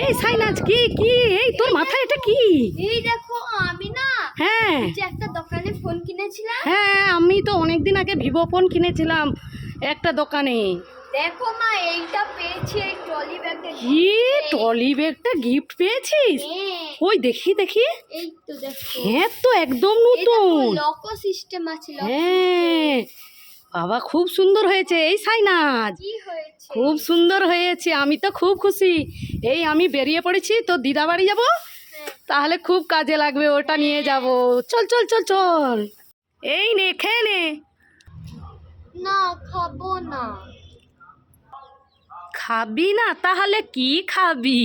এই সাইনাজ কি কি? এই তোর মাথায় এটা কি? এই দেখো আমি না হ্যাঁ। একটা দোকানে ফোন কিনেছিলাম। হ্যাঁ আমি তো অনেকদিন আগে ভিভো ফোন কিনেছিলাম একটা দোকানে। দেখো মা এইটা পেয়েছি এই ট্রলি ব্যাগটা কি? ট্রলি ব্যাগটা গিফট পেয়েছিস? ওই দেখি দেখি। এই তো দেখো। হ্যাঁ তো একদম নতুন। লকো সিস্টেম আছে হ্যাঁ। বাবা খুব সুন্দর হয়েছে। এই সাইনাজ। খুব সুন্দর হয়েছে। আমি তো খুব খুশি। এই আমি বেরিয়ে পড়েছি তো দিদা বাড়ি যাব? হ্যাঁ। তাহলে খুব কাজে লাগবে ওটা নিয়ে যাব। চল চল চল চল। এই নে খেয়ে নে। না খাব না। খাবি না? তাহলে কি খাবি?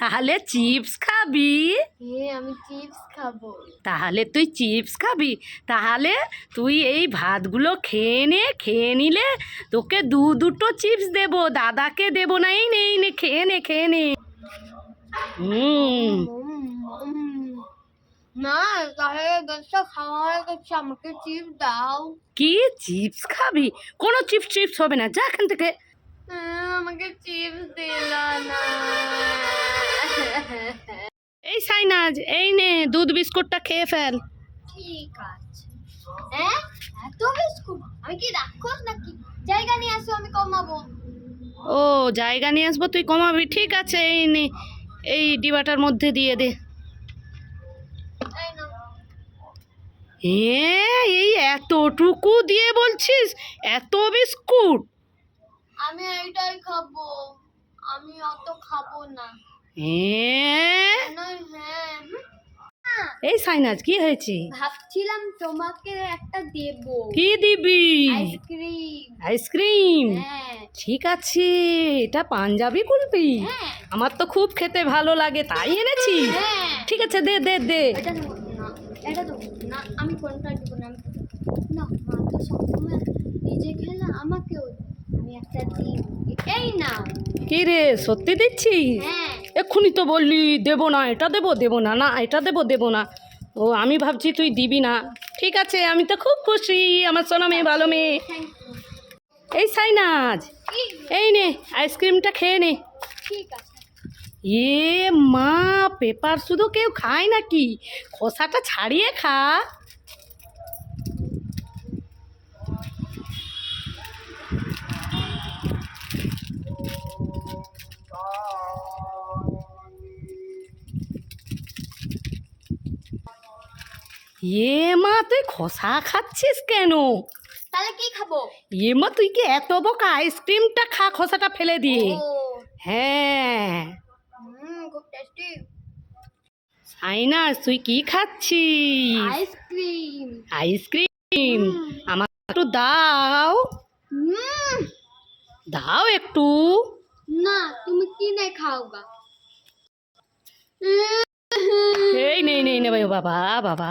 তাহলে চিপস খাবি। হ্যাঁ আমি চিপস খাব। তাহলে তুই চিপস খাবি। তাহলে তুই এই ভাতগুলো খেয়ে নে খেয়ে নিলে তোকে দু দুটো চিপস দেবো। দাদাকে দেবো না এই নেই নে খেয়ে নে খেয়ে নে। হুম। না তাহলে খাওয়া হয়ে গেছে আমাকে চিপস দাও। কি? চিপস খাবি? কোনো চিপস চিপস হবে না। যা এখান থেকে। আহ, আমাকে চিপস দিল না। এই সাইনাজ এই নে দুধ বিস্কুটটা খেয়ে ফেল। ঠিক আছে। হ্যাঁ এত বিস্কুট? আমি কি রাক্ষস নাকি? জায়গা নিয়ে আসো আমি কমাবো। ও জায়গা নিয়ে আসব তুই কমাবি। ঠিক আছে এই নে এই ডিবাটার মধ্যে দিয়ে দে। এই এ এই এতটুকু দিয়ে বলছিস? এত বিস্কুট? আমি এইটাই খাব। আমি অত খাব না। হ্যাঁ। এই সাইনাজ কি হয়েছে? ভাবছিলাম তোমাকে একটা দেবো। কি দিবি? Ice cream. Ice cream? হ্যাঁ। ঠিক আছে এটা পাঞ্জাবি কুলফি হ্যাঁ। আমার তো খুব খেতে ভালো লাগে তাই এনেছি। ঠিক আছে দে দে দে। এটা না এটা দেবো না আমি কোনটা দেবো না? না মা তো সবসময় নিজে খেলা আমাকেও কি রে সত্যি দিচ্ছি হ্যাঁ। এক্ষুনি তো বললি দেবো না এটা দেবো দেবো না না এটা দেবো দেবো না। ও আমি ভাবছি তুই দিবি না। ঠিক আছে আমি তো খুব খুশি আমার সোনা মেয়ে ভালো মেয়ে। এই সাইনাজ এই নে আইসক্রিমটা খেয়ে নে। এ মা পেপার শুধু কেউ খায় নাকি? খোসাটা ছাড়িয়ে খা। এ মা তুই খোসা খাচ্ছিস কেন? তাহলে কি খাব? এ মা তুই কি এত বোকা আইসক্রিমটা খা খোসাটা ফেলে দিয়ে হ্যাঁ। হুম খুব টেস্টি সাইনাস তুই কি খাচ্ছিস? Ice cream. Ice cream? আমার একটু দাও। দাও একটু। না তুমি কিনে খাওগা এই নেই নেই নে বাবা বাবা।